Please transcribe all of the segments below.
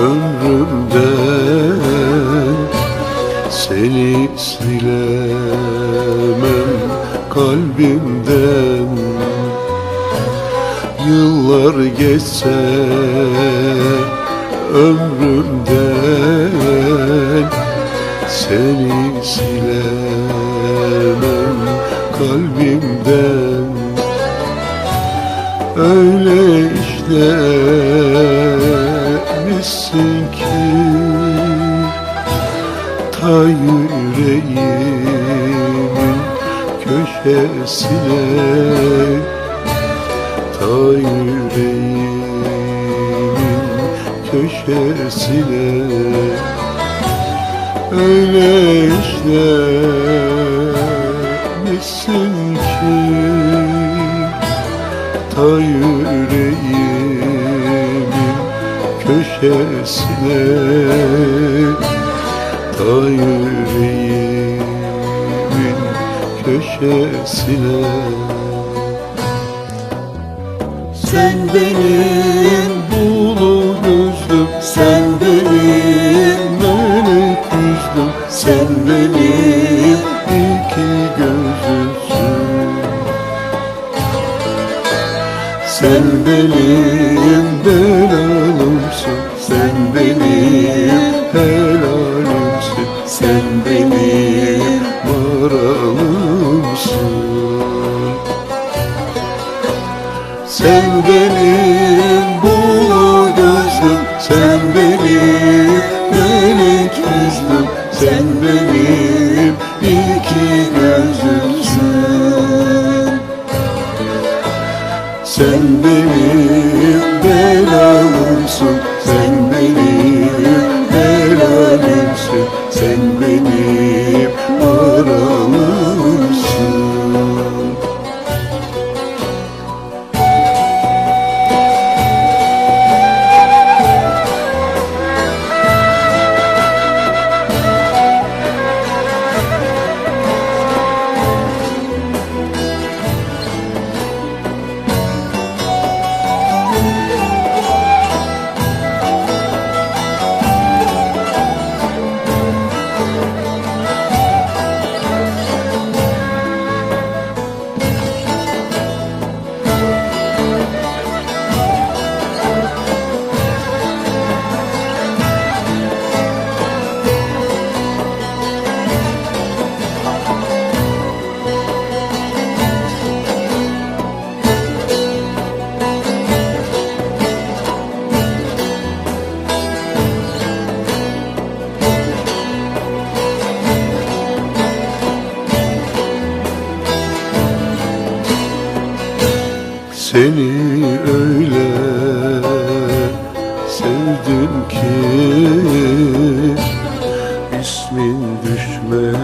ömrümden Seni silemem kalbimden. Yıllar geçse ömrümden Seni silemem kalbimden. Öyle işlemişsin köşesine Ta köşesine Öyle işlemişsin ki Ta köşesine Ta köşesine. Sen benim bulu gözlüm Sen Sen benim bulu gözlüm Sen benim melek yüzlüm Sen benim iki gözümsün. Sen benim Seni öyle sevdim ki ismin düşmez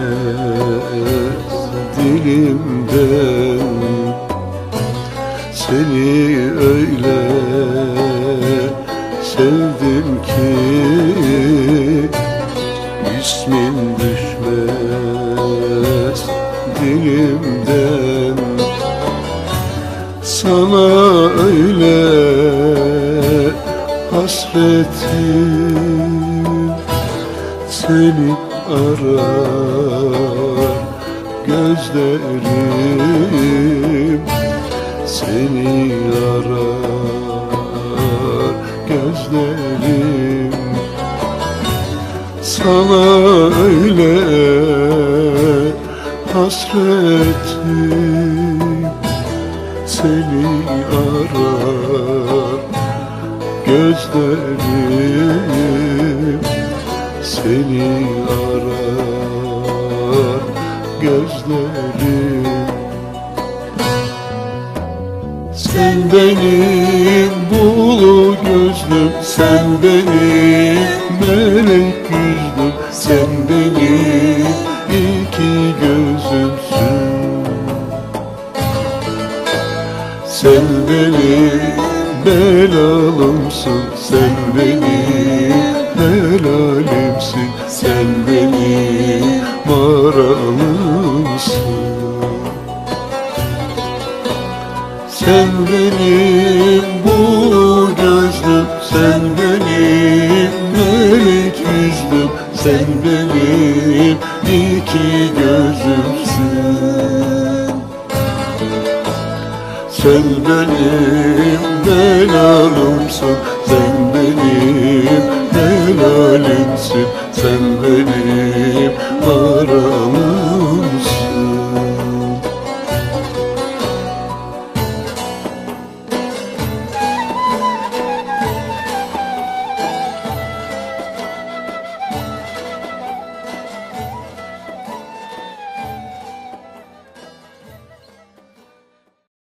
dilimden. Seni hasretim Seni arar. Gözlerim Seni arar. Gözlerim Sana öyle hasretim seni arar Gözlerim seni arar Gözlerim. Sen benim bulu gözlüm Sen benim melek yüzlüm Sen benim iki gözümsün. Sen benim belalımsın sen benim Helalimsin sen benim maralımsın Sen benim bu gözlüm sen benim melek yüzlüm sen benim iki gözümsün. Sen benim helalimsin Sen benim haramımsın